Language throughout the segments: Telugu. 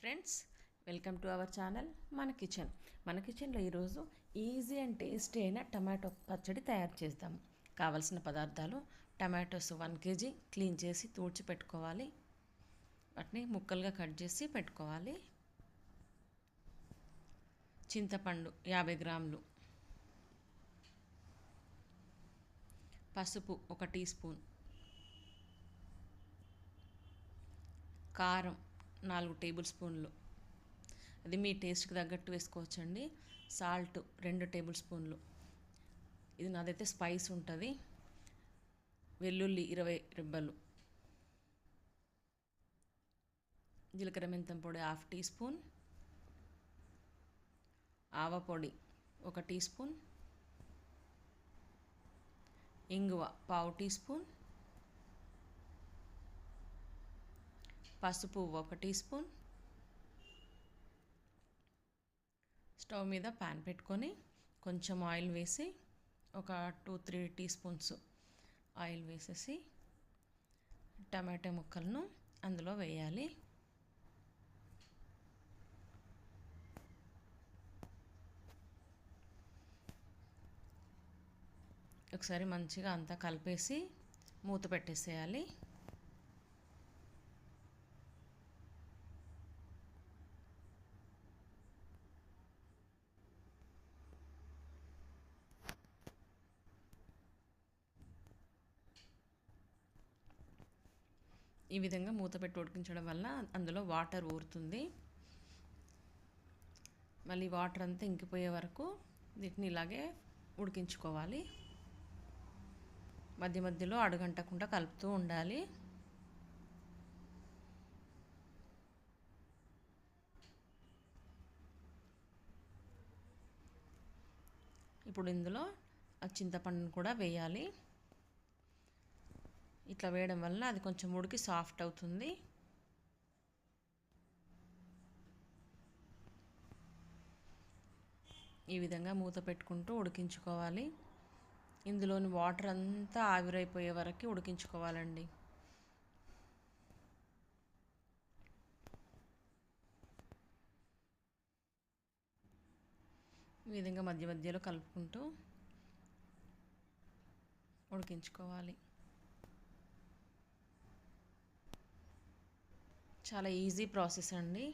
Friends welcome to our channel మన కిచెన్. మన కిచెన్లో ఈరోజు ఈజీ అండ్ టేస్టీ అయిన టమాటో పచ్చడి తయారు చేద్దాం. కావలసిన పదార్థాలు టమాటోస్ వన్ కేజీ క్లీన్ చేసి తూడ్చి పెట్టుకోవాలి. వాటిని ముక్కలుగా కట్ చేసి పెట్టుకోవాలి. చింతపండు యాభై గ్రాములు. పసుపు ఒక టీ స్పూన్. కారం నాలుగు టేబుల్ స్పూన్లు. అది మీ టేస్ట్కి తగ్గట్టు వేసుకోవచ్చండి. సాల్ట్ రెండు టేబుల్ స్పూన్లు. ఇది నాదైతే స్పైస్ ఉంటుంది. వెల్లుల్లి ఇరవై రెబ్బలు. జీలకర్ర మెంతం పొడి హాఫ్ టీ స్పూన్. ఆవ పొడి ఒక టీ స్పూన్. ఇంగువ పావు టీ స్పూన్. పసుపు ఒక టీ స్పూన్. స్టవ్ మీద ప్యాన్ పెట్టుకొని కొంచెం ఆయిల్ వేసి ఒక two three teaspoons oil వేసేసి టమాటా ముక్కలను అందులో వేయాలి. ఒకసారి మంచిగా అంతా కలిపేసి మూత పెట్టేసేయాలి. ఈ విధంగా మూత పెట్టి ఉడికించడం వల్ల అందులో వాటర్ ఊరుతుంది. మళ్ళీ వాటర్ అంతా ఇంకిపోయే వరకు వీటిని ఇలాగే ఉడికించుకోవాలి. మధ్య మధ్యలో అడుగంటకుండా కలుపుతూ ఉండాలి. ఇప్పుడు ఇందులో చింతపండును కూడా వేయాలి. ఇట్లా వేయడం వల్ల అది కొంచెం ఉడికి సాఫ్ట్ అవుతుంది. ఈ విధంగా మూత పెట్టుకుంటూ ఉడికించుకోవాలి. ఇందులోని వాటర్ అంతా ఆవిరైపోయే వరకు ఉడికించుకోవాలండి. ఈ విధంగా మధ్య మధ్యలో కలుపుకుంటూ ఉడికించుకోవాలి. చాలా ఈజీ ప్రాసెస్ అండి.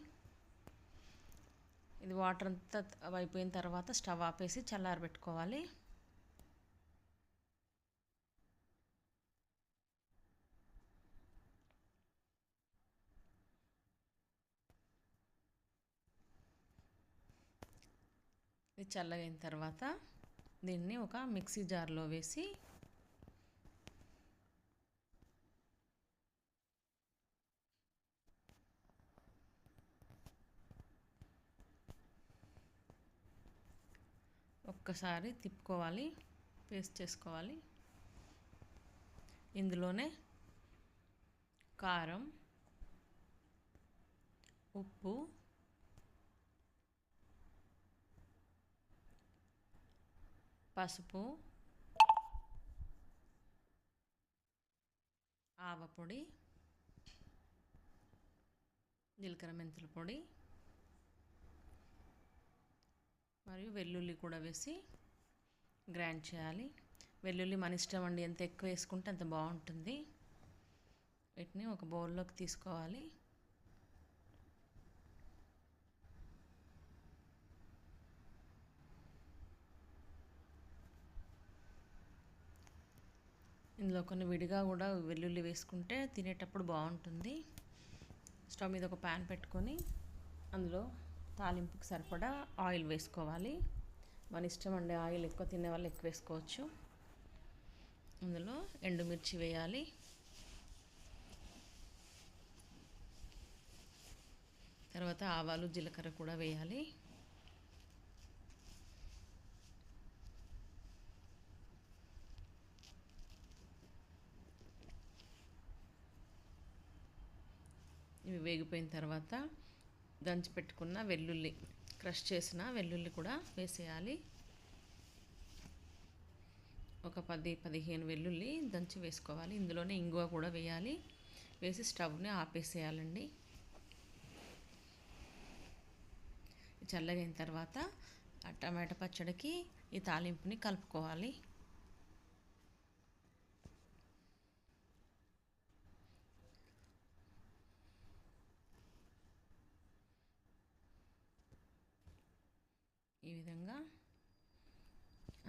ఇది వాటర్ అంతా అయిపోయిన తర్వాత స్టవ్ ఆపేసి చల్లారబెట్టుకోవాలి ఇది చల్లగైన తర్వాత దీన్ని ఒక మిక్సీ జార్లో వేసి ఒక్కసారి తిప్పుకోవాలి పేస్ట్ చేసుకోవాలి. ఇందులోనే కారం ఉప్పు పసుపు ఆవపొడి జీలకర్ర మెంతుల పొడి మరియు వెల్లుల్లి కూడా వేసి గ్రైండ్ చేయాలి. వెల్లుల్లి మన ఇష్టం అండి ఎంత ఎక్కువ వేసుకుంటే అంత బాగుంటుంది. వీటిని ఒక బౌల్లోకి తీసుకోవాలి. ఇందులో కొన్ని విడిగా కూడా వెల్లుల్లి వేసుకుంటే తినేటప్పుడు బాగుంటుంది. స్టవ్ మీద ఒక ప్యాన్ పెట్టుకొని అందులో తాలింపుకి సరిపడా ఆయిల్ వేసుకోవాలి. మన ఇష్టం అండి ఆయిల్ ఎక్కువ తినే వాళ్ళు ఎక్కువ వేసుకోవచ్చు. అందులో ఎండుమిర్చి వేయాలి. తర్వాత ఆవాలు జీలకర్ర కూడా వేయాలి. ఇవి వేగిపోయిన తర్వాత దంచి పెట్టుకున్న వెల్లుల్లి క్రష్ చేసిన వెల్లుల్లి కూడా వేసేయాలి. ఒక పది పదిహేను వెల్లుల్లి దంచి వేసుకోవాలి. ఇందులోనే ఇంగువ కూడా వేయాలి. వేసి స్టవ్ని ఆపేసేయాలండి. చల్లగైన తర్వాత ఆ టమాటా పచ్చడికి ఈ తాలింపుని కలుపుకోవాలి. విధంగా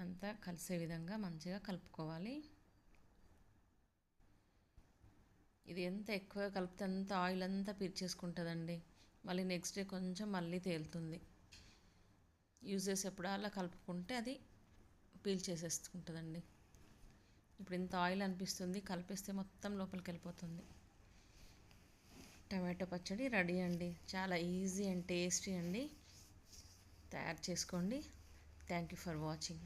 అంతా కలిసే విధంగా మంచిగా కలుపుకోవాలి. ఇది ఎంత ఎక్కువ కలిపితే అంత ఆయిల్ అంతా పీల్చేసుకుంటుందండి మళ్ళీ నెక్స్ట్ డే కొంచెం మళ్ళీ తేలుతుంది. యూజ్ చేసేప్పుడు అలా కలుపుకుంటే అది పీల్చేసేసుకుంటుందండి ఇప్పుడు ఇంత ఆయిల్ అనిపిస్తుంది కలిపేస్తే మొత్తం లోపలికి వెళ్ళిపోతుంది. టమాటో పచ్చడి రెడీ అండి. చాలా ఈజీ అండ్ టేస్టీ అండి. తయారు చేసుకోండి. Thank you for watching.